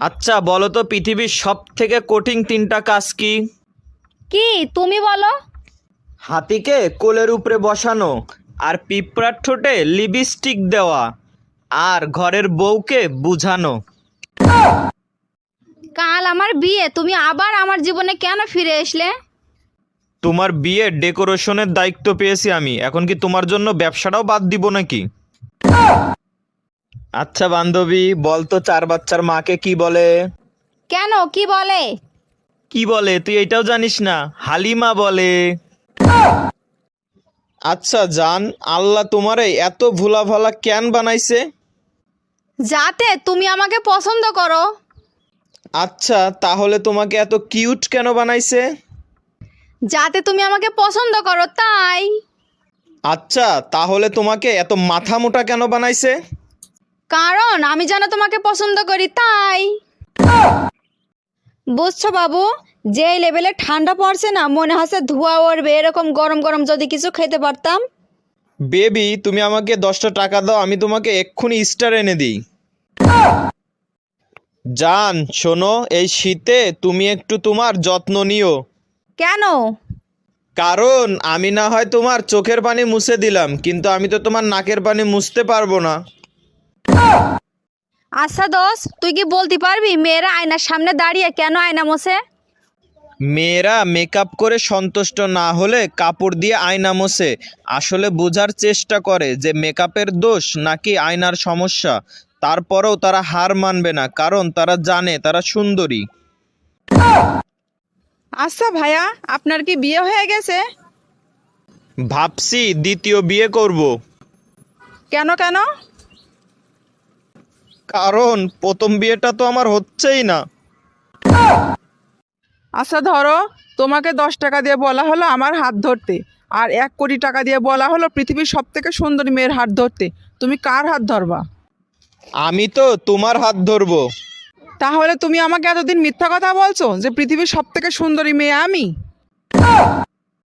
আচ্ছা বলো তো পৃথিবীর সব থেকে কঠিন তিনটা কাজ কি? কি? তুমি বলো। হাতিকে কোলের উপরে বসানো আর পিঁপড়ার ঠোঁটে লিপস্টিক দেওয়া আর ঘরের বউকে বুঝানো। কাল আমার বিয়ে তুমি আবার আমার জীবনে কেন ফিরে আসলে তোমার বিয়ে ডেকোরেশনের দায়িত্ব পেয়েছি আমি এখন কি তোমার জন্য ব্যবসাটাও বাদ দিব নাকি? আচ্ছা বান্ধবী বলতো চার বাচ্চার মাকে কি বলে? কেন? কি বলে? কি বলে? তুই এটাও জানিস না? হালিমা বলে। আচ্ছা জান আল্লাহ তোমারে এত ভোলা ভালা কেন বানাইছে? যাতে তুমি আমাকে পছন্দ করো। আচ্ছা তাহলে তোমাকে এত কিউট কেন বানাইছে? যাতে তুমি আমাকে পছন্দ করো তাই। আচ্ছা তাহলে তোমাকে এত মাথা মোটা কেন বানাইছে? কারণ আমি যেন তোমাকে পছন্দ করি তাই। বুঝছ বাবু যে লেভেলে ঠান্ডা পড়ছে না মনে হচ্ছে ধোয়া উঠবে এরকম গরম গরম যদি কিছু খেতে পারতাম। বেবি তুমি আমাকে দশটা টাকা দাও আমি তোমাকে এক্ষুনি স্টার এনে দিই। জান শোনো এই শীতে তুমি একটু তোমার যত্ন নিও। কেন? কারণ আমি না হয় তোমার চোখের পানি মুছে দিলাম কিন্তু আমি তো তোমার নাকের পানি মুছতে পারব না। আচ্ছা দোষ তুই কি বলতে পারবি? মেয়েরা আয়নার সামনে দাঁড়িয়ে কেন আয়না মোছে? মেয়েরা মেকআপ করে সন্তুষ্ট না হলে কাপড় দিয়ে আয়না মোছে। আসলে বোঝার চেষ্টা করে যে মেকআপের দোষ নাকি আয়নার সমস্যা। তারপরেও তারা হার মানবে না কারণ তারা জানে তারা সুন্দরী। আচ্ছা ভাইয়া আপনার কি বিয়ে হয়ে গেছে? ভাবছি দ্বিতীয় বিয়ে করব। কেন কেন? কারণ প্রথম বিয়েটা তো আমার হচ্ছেই না। আচ্ছা ধরো তোমাকে দশ টাকা দিয়ে বলা হলো আমার হাত ধরতে আর এক কোটি টাকা দিয়ে বলা হলো পৃথিবীর সব থেকে সুন্দরী মেয়ের হাত ধরতে তুমি কার হাত ধরবা? আমি তো তোমার হাত ধরবো। তাহলে তুমি আমাকে এতদিন মিথ্যা কথা বলছো যে পৃথিবীর সব থেকে সুন্দরী মেয়ে আমি?